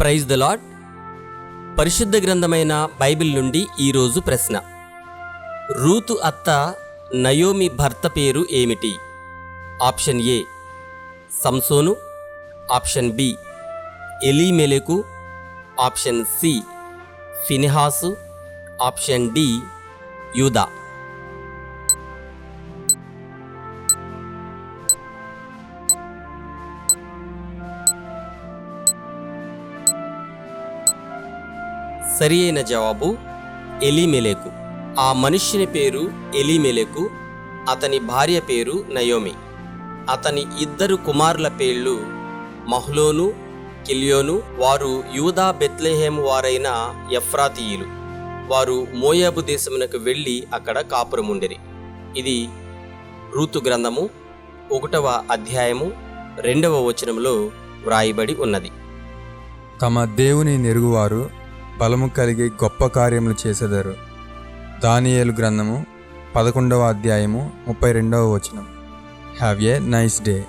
Praise the lord పరిశుద్ధ గ్రంథమైన Bible నుండి ఈరోజు ప్రశ్న. రూతు అత్త నయోమి భర్త పేరు ఏమిటి? ఆప్షన్ ఏ సంసోను. ఆప్షన్ బి ఎలీమెలకు. ఆప్షన్ సి ఫినిహాసు. ఆప్షన్ డి యూదా. సరి అయిన జవాబు ఎలిమెలేకు. ఆ మనుష్యుని పేరు ఎలిమెలేకు అతని భార్య పేరు నయోమి. అతని ఇద్దరు కుమారుల పేర్లు మహ్లోను కిలియోను వారు యూదా బెత్లెహేము వారైన ఎఫ్రాతీయులు. వారు మోయాబు దేశమునకు వెళ్ళి అక్కడ కాపురముండిరి. ఇది రూతు గ్రంథము ఒకటవ అధ్యాయము రెండవ వచనంలో వ్రాయబడి ఉన్నది. తమ దేవుని నెరుగువారు బలము కలిగి గొప్ప కార్యములు చేసేదారు. దానియేలు గ్రంథము పదకొండవ అధ్యాయము ముప్పై రెండవ వచనం. Have a nice day